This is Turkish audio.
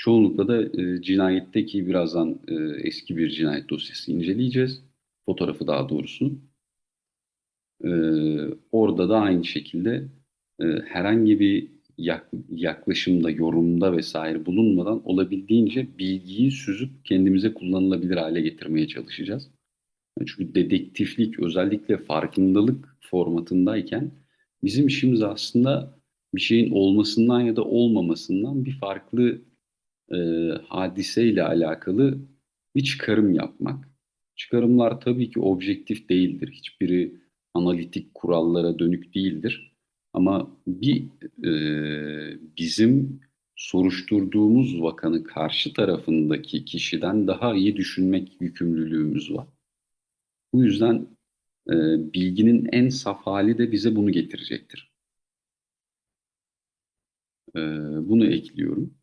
Çoğunlukla da e, cinayetteki birazdan e, eski bir cinayet dosyası inceleyeceğiz. Fotoğrafı daha doğrusu. E, orada da aynı şekilde e, herhangi bir yak- yaklaşımda, yorumda vesaire bulunmadan olabildiğince bilgiyi süzüp kendimize kullanılabilir hale getirmeye çalışacağız. Çünkü dedektiflik özellikle farkındalık formatındayken bizim işimiz aslında bir şeyin olmasından ya da olmamasından bir farklı e, hadiseyle alakalı bir çıkarım yapmak. Çıkarımlar tabii ki objektif değildir. Hiçbiri analitik kurallara dönük değildir. Ama bir e, bizim soruşturduğumuz vakanın karşı tarafındaki kişiden daha iyi düşünmek yükümlülüğümüz var. Bu yüzden e, bilginin en saf hali de bize bunu getirecektir. E, bunu ekliyorum.